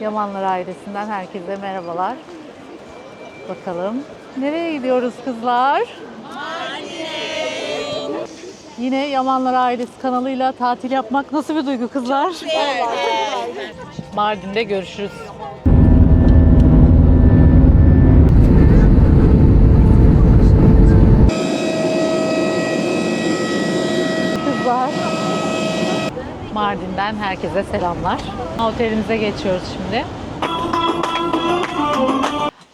Yamanlar ailesinden herkese merhabalar. Bakalım nereye gidiyoruz kızlar? Yine Yamanlar ailesi kanalıyla tatil yapmak nasıl bir duygu kızlar? Mardin'de görüşürüz. Kızlar. Mardin'den herkese selamlar. Otelimize geçiyoruz şimdi.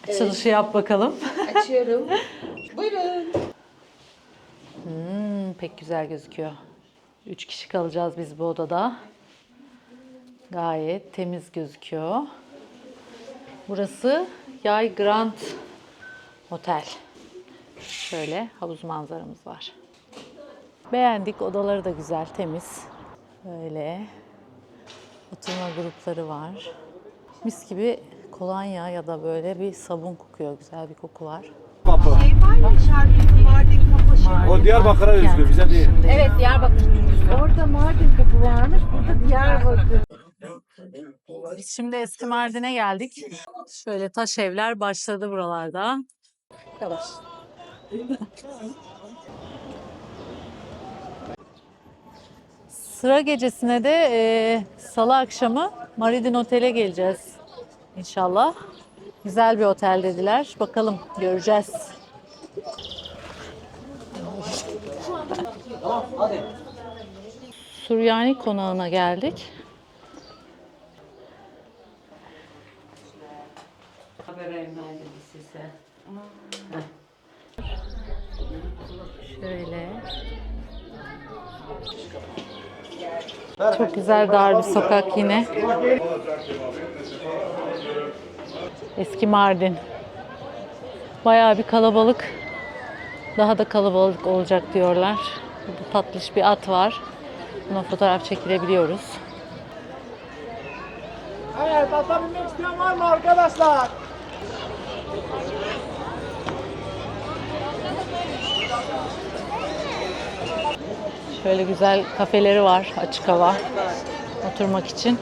Açılışı yap bakalım. Açıyorum. Buyurun. Hmm, pek güzel gözüküyor. Üç kişi kalacağız biz bu odada. Gayet temiz gözüküyor. Burası Yay Grand Otel. Şöyle havuz manzaramız var. Beğendik. Odaları da güzel, temiz. Böyle oturma grupları var. Mis gibi kolonya ya da böyle bir sabun kokuyor. Güzel bir koku var. Kapı. O Diyarbakır'a özgü, bize değil. Evet Diyarbakır türküsü. Orada Mardin kapı varmış, burada Diyarbakır. Biz şimdi eski Mardin'e geldik. Şöyle taş evler başladı buralarda. Yavaş. Sıra gecesine de e, salı akşamı Maridin Otel'e geleceğiz inşallah. Güzel bir otel dediler. Bakalım göreceğiz. Suryani konağına geldik. Şöyle. Çok güzel dar bir sokak yine. Eski Mardin. Bayağı bir kalabalık. Daha da kalabalık olacak diyorlar. Burada tatlış bir at var. Buna fotoğraf çekilebiliyoruz. Evet, ata binmek isteyen var mı arkadaşlar? Şöyle güzel kafeleri var açık hava oturmak için.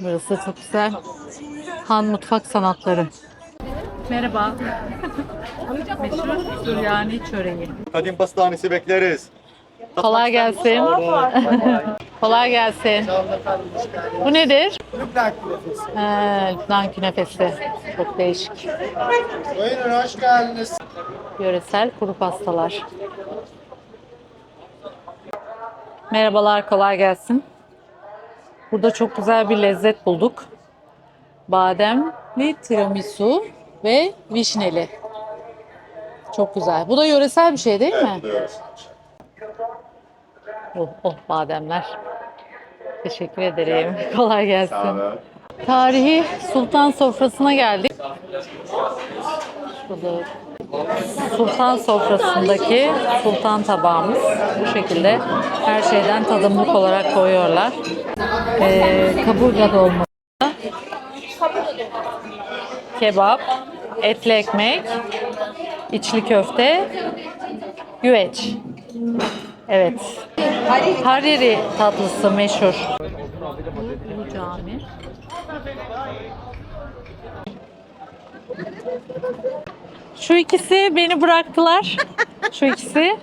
Burası çok güzel. Han Mutfak Sanatları. Merhaba. Meşhur Süryani çöreği. Kadim pastanesi bekleriz. Kolay gelsin. Kolay gelsin. Bu nedir? Lübnan künefesi. He, Lübnan künefesi. Çok değişik. Buyurun, hoş geldiniz. Yöresel kuru pastalar. Merhabalar, kolay gelsin. Burada çok güzel bir lezzet bulduk. Bademli tiramisu ve vişneli. Çok güzel. Bu da yöresel bir şey değil mi? Oh, oh bademler. Teşekkür ederim. Kolay gelsin. Tarihi sultan sofrasına geldik. Şurada sultan sofrasındaki sultan tabağımız bu şekilde her şeyden tadımlık olarak koyuyorlar. Ee, kaburga dolması, kebap, etli ekmek, içli köfte, güveç. Evet. Hariri tatlısı meşhur. Bu cami. Şu ikisi beni bıraktılar. Şu ikisi.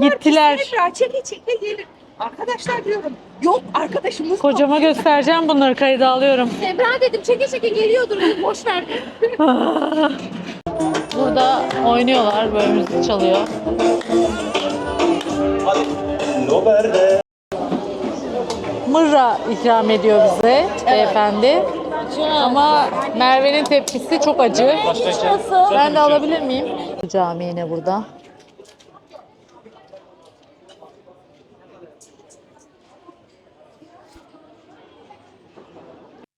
Gittiler. Tekrar çeke çeke gelin. Arkadaşlar diyorum. Yok arkadaşımız Kocama göstereceğim bunları kayda alıyorum. Semra dedim çeke çeke geliyordur. Boş ver. Burada oynuyorlar böyle müzik çalıyor. Mırra ikram ediyor bize beyefendi. Ama Merve'nin tepkisi çok acı. Ben de alabilir miyim? Cami yine burada.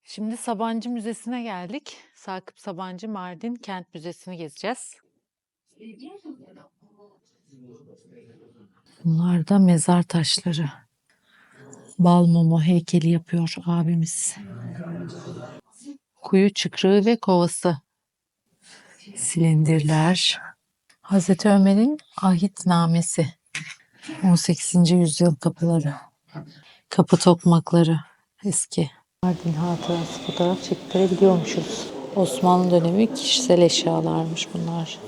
Şimdi Sabancı Müzesi'ne geldik. Sakıp Sabancı Mardin Kent Müzesi'ni gezeceğiz. Bunlar da mezar taşları. Bal mumu heykeli yapıyor abimiz. Kuyu çıkrığı ve kovası. Silindirler. Hazreti Ömer'in ahitnamesi. 18. yüzyıl kapıları. Kapı tokmakları eski. Mardin hatırası fotoğraf çektirebiliyormuşuz. Osmanlı dönemi kişisel eşyalarmış bunlar.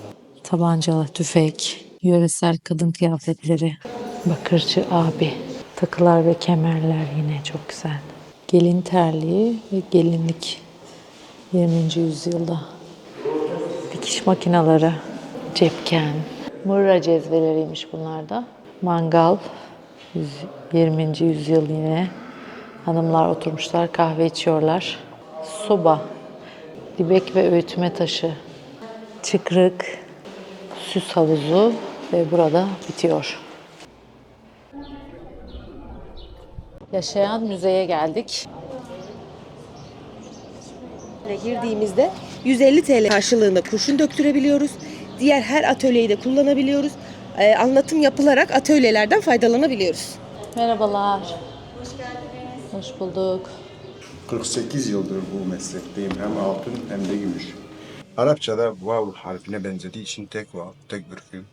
Tabancalı, tüfek, yöresel kadın kıyafetleri, bakırcı abi, takılar ve kemerler yine çok güzel. Gelin terliği ve gelinlik 20. yüzyılda. Dikiş makineleri, cepken, mırra cezveleriymiş bunlar da. Mangal, yüz- 20. yüzyıl yine. Hanımlar oturmuşlar, kahve içiyorlar. Soba, dibek ve öğütme taşı, çıkrık, süs havuzu ve burada bitiyor. Yaşayan müzeye geldik. girdiğimizde 150 TL karşılığında kurşun döktürebiliyoruz. Diğer her atölyeyi de kullanabiliyoruz. Ee, anlatım yapılarak atölyelerden faydalanabiliyoruz. Merhabalar. Hoş geldiniz. Hoş bulduk. 48 yıldır bu meslekteyim. Hem altın hem de gümüş. Arapçada vav harfine benzediği için tek vav, tek bir film.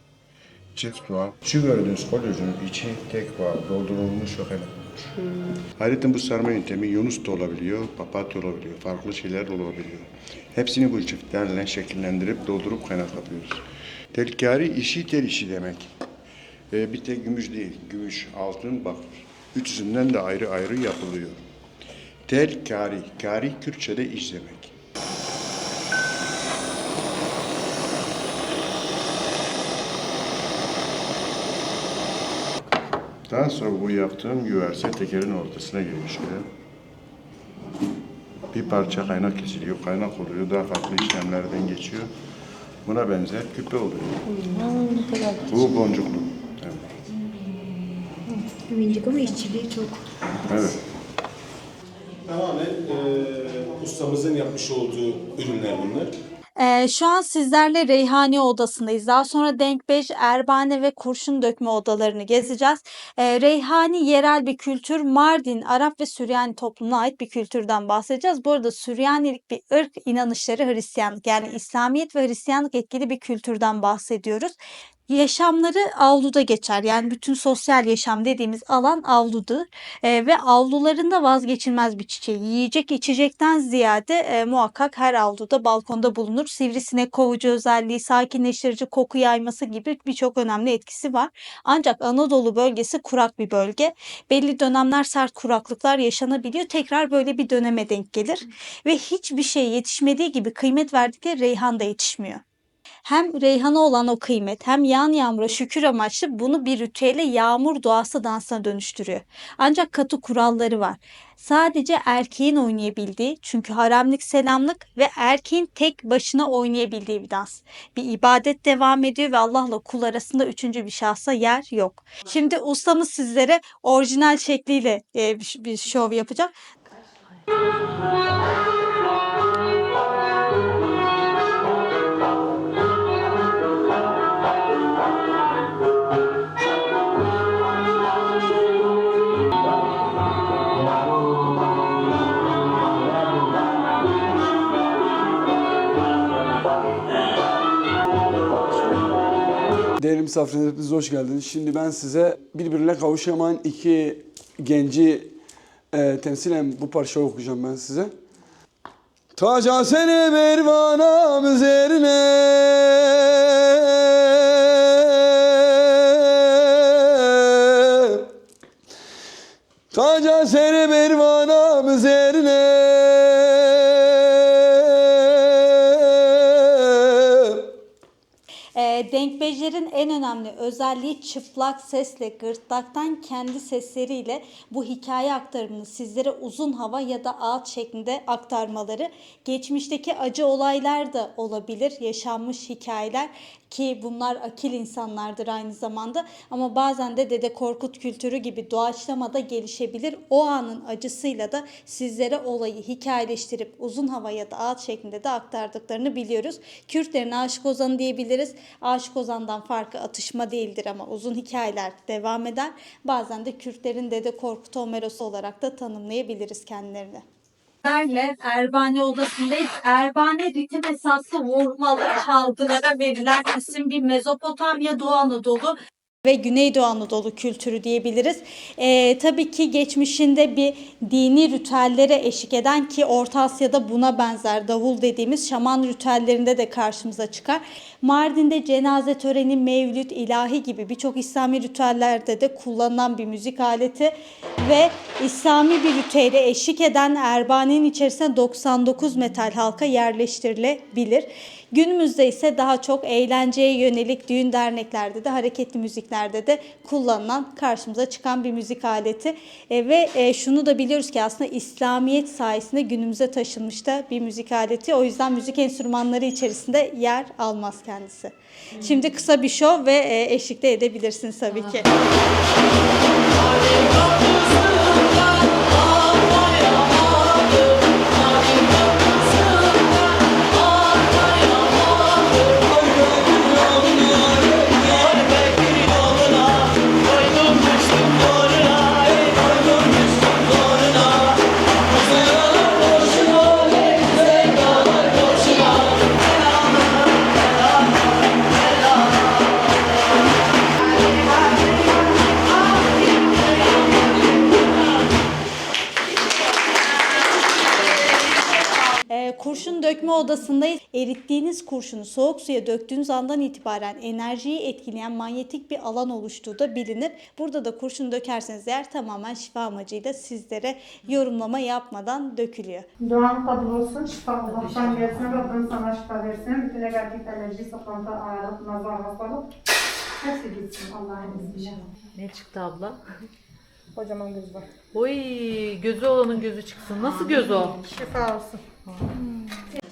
Çift vav. Şu gördüğünüz kolyocunun içi tek vav, doldurulmuş ve kaynatılmış. Ayrıca bu sarma yöntemi Yunus da olabiliyor, papatya olabiliyor, farklı şeyler de olabiliyor. Hepsini bu çiftlerle şekillendirip doldurup kaynatabiliyoruz. Telkari işi tel işi demek. Ee, bir tek gümüş değil, gümüş, altın, bakır. Üçünden de ayrı ayrı yapılıyor. Tel kari. Kari Kürtçe'de iş demek. Daha sonra bu yaptığım güverse tekerin ortasına şöyle. Bir parça kaynak kesiliyor, kaynak oluyor, daha farklı işlemlerden geçiyor. Buna benzer küpe oluyor. Bu boncuklu. Evet. Minicik ama işçiliği çok. evet. Tamamen e, ustamızın yapmış olduğu ürünler bunlar. Ee, şu an sizlerle Reyhani Odası'ndayız. Daha sonra Denkbeş, Erbane ve Kurşun Dökme odalarını gezeceğiz. Ee, Reyhani yerel bir kültür, Mardin, Arap ve Süryani toplumuna ait bir kültürden bahsedeceğiz. Bu arada Süryanilik bir ırk, inanışları Hristiyanlık yani İslamiyet ve Hristiyanlık etkili bir kültürden bahsediyoruz. Yaşamları avluda geçer. Yani bütün sosyal yaşam dediğimiz alan avludur. Ee, ve avlularında vazgeçilmez bir çiçeği. Yiyecek içecekten ziyade e, muhakkak her avluda balkonda bulunur. Sivrisinek kovucu özelliği, sakinleştirici, koku yayması gibi birçok önemli etkisi var. Ancak Anadolu bölgesi kurak bir bölge. Belli dönemler sert kuraklıklar yaşanabiliyor. Tekrar böyle bir döneme denk gelir. Ve hiçbir şey yetişmediği gibi kıymet verdikleri reyhan da yetişmiyor hem reyhana olan o kıymet hem yağan yağmura şükür amaçlı bunu bir ritüele yağmur duası dansına dönüştürüyor. Ancak katı kuralları var. Sadece erkeğin oynayabildiği çünkü haremlik selamlık ve erkeğin tek başına oynayabildiği bir dans. Bir ibadet devam ediyor ve Allah'la kul arasında üçüncü bir şahsa yer yok. Şimdi ustamız sizlere orijinal şekliyle e, bir, şov yapacak. Değerli misafirlerimiz hepiniz hoş geldiniz. Şimdi ben size birbirine kavuşamayan iki genci e, temsilen bu parçayı okuyacağım ben size. Taca seni bervanam üzerine Taca seni bervanam üzerine E, denkbejlerin en önemli özelliği çıplak sesle, gırtlaktan kendi sesleriyle bu hikaye aktarımını sizlere uzun hava ya da ağıt şeklinde aktarmaları. Geçmişteki acı olaylar da olabilir, yaşanmış hikayeler ki bunlar akil insanlardır aynı zamanda ama bazen de Dede Korkut kültürü gibi doğaçlamada gelişebilir. O anın acısıyla da sizlere olayı hikayeleştirip uzun hava ya da ağıt şeklinde de aktardıklarını biliyoruz. Kürtlerin Aşık Ozanı diyebiliriz. Aşık Ozan'dan farkı atışma değildir ama uzun hikayeler devam eder. Bazen de Kürtlerin Dede Korkut Homeros'u olarak da tanımlayabiliriz kendilerini. Erle Erbane odasındayız. Erbane ritim esaslı vurmalı çalgılara verilen isim bir Mezopotamya Doğu Anadolu ve Güneydoğu Anadolu kültürü diyebiliriz. Ee, tabii ki geçmişinde bir dini ritüellere eşlik eden ki Orta Asya'da buna benzer davul dediğimiz şaman ritüellerinde de karşımıza çıkar. Mardin'de cenaze töreni, mevlüt, ilahi gibi birçok İslami ritüellerde de kullanılan bir müzik aleti ve İslami bir ritüele eşlik eden erbanenin içerisine 99 metal halka yerleştirilebilir. Günümüzde ise daha çok eğlenceye yönelik düğün derneklerde de hareketli müziklerde de kullanılan karşımıza çıkan bir müzik aleti E, ve e, şunu da biliyoruz ki aslında İslamiyet sayesinde günümüze taşınmış da bir müzik aleti. O yüzden müzik enstrümanları içerisinde yer almaz kendisi. Şimdi kısa bir şov ve e, eşlikte edebilirsiniz tabii ki. Odasındayız. Erittiğiniz kurşunu soğuk suya döktüğünüz andan itibaren enerjiyi etkileyen manyetik bir alan oluştuğu da bilinir. Burada da kurşun dökerseniz eğer tamamen şifa amacıyla sizlere yorumlama yapmadan dökülüyor. Duan kabul olsun, şifa Allah'tan gelsin, Rabbim sana şifa versin. Bütün negatif alerji, saplantı, ağrı, nazar, hastalık hepsi gitsin Allah'ın izniyle. Ne çıktı abla? Kocaman göz var. Oy gözü olanın gözü çıksın. Nasıl göz o? Şifa olsun. Ee,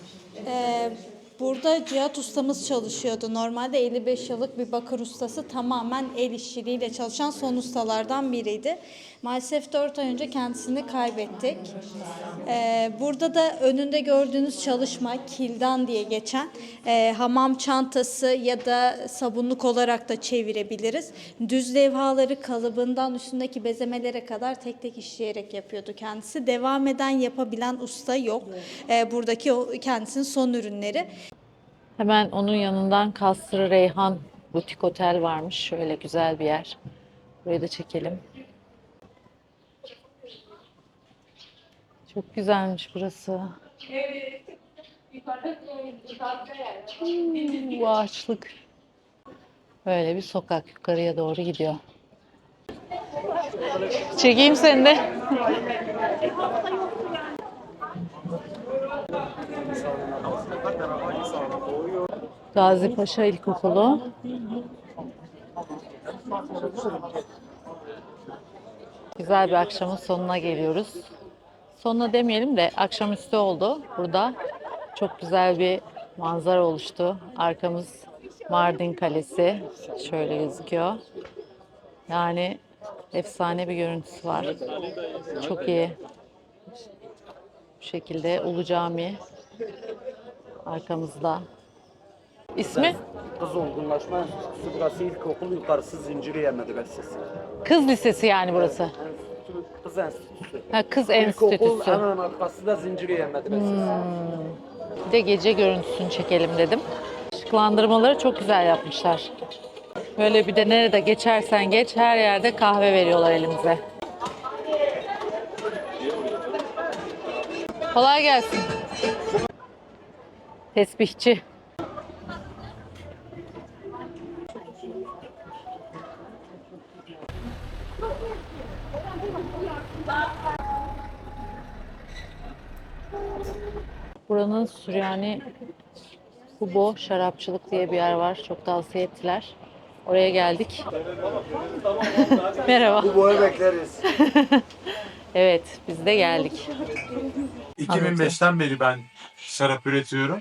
Eh burada Cihat ustamız çalışıyordu. Normalde 55 yıllık bir bakır ustası tamamen el işçiliğiyle çalışan son ustalardan biriydi. Maalesef 4 ay önce kendisini kaybettik. Ee, burada da önünde gördüğünüz çalışma kildan diye geçen e, hamam çantası ya da sabunluk olarak da çevirebiliriz. Düz levhaları kalıbından üstündeki bezemelere kadar tek tek işleyerek yapıyordu kendisi. Devam eden yapabilen usta yok. Ee, buradaki o kendisinin son ürünleri. Hemen onun yanından Kasrı Reyhan Butik Otel varmış. Şöyle güzel bir yer. Burayı da çekelim. Çok güzelmiş burası. Hmm, Bu ağaçlık. Böyle bir sokak yukarıya doğru gidiyor. Çekeyim seni de. Gazi Paşa İlkokulu. Güzel bir akşamın sonuna geliyoruz. Sonuna demeyelim de akşamüstü oldu burada. Çok güzel bir manzara oluştu. Arkamız Mardin Kalesi. Şöyle gözüküyor. Yani efsane bir görüntüsü var. Çok iyi. Bu şekilde Ulu Cami arkamızda. İsmi? Kız Olgunlaşma Enstitüsü burası ilkokul yukarısı Zinciriye Medresesi. Kız Lisesi yani burası. Enstitü, Kız Enstitüsü. Ha, Kız İlkokul Enstitüsü. hemen arkası da Zinciriye Medresesi. Bir de gece görüntüsünü çekelim dedim. Işıklandırmaları çok güzel yapmışlar. Böyle bir de nerede geçersen geç her yerde kahve veriyorlar elimize. Kolay gelsin. Tesbihçi. Buranın Süryani Kubo Şarapçılık diye bir yer var. Çok tavsiye ettiler. Oraya geldik. Merhaba. Bu boyu bekleriz. Evet, biz de geldik. 2005'ten beri ben şarap üretiyorum.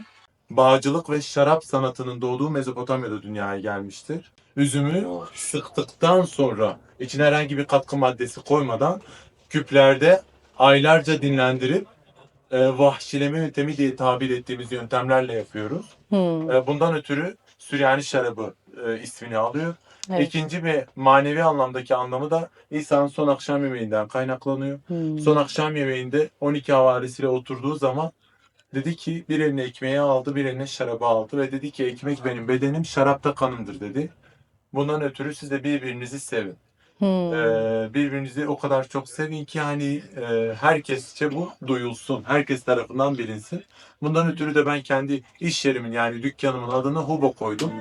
Bağcılık ve şarap sanatının doğduğu Mezopotamya'da dünyaya gelmiştir. Üzümü sıktıktan sonra içine herhangi bir katkı maddesi koymadan küplerde aylarca dinlendirip e, vahşileme yöntemi diye tabir ettiğimiz yöntemlerle yapıyoruz. Hmm, E, bundan ötürü Süryani şarabı e, ismini alıyor. evet. İkinci bir manevi anlamdaki anlamı da İsa'nın son akşam yemeğinden kaynaklanıyor. Hmm. Son akşam yemeğinde 12 havarisiyle oturduğu zaman dedi ki bir eline ekmeği aldı, bir eline şarabı aldı ve dedi ki ekmek benim bedenim, şarap da kanımdır dedi. Bundan ötürü siz de birbirinizi sevin. Hmm. Birbirinizi o kadar çok sevin ki hani e, herkesçe bu duyulsun. Herkes tarafından bilinsin. Bundan ötürü de ben kendi iş yerimin yani dükkanımın adını Hubo koydum.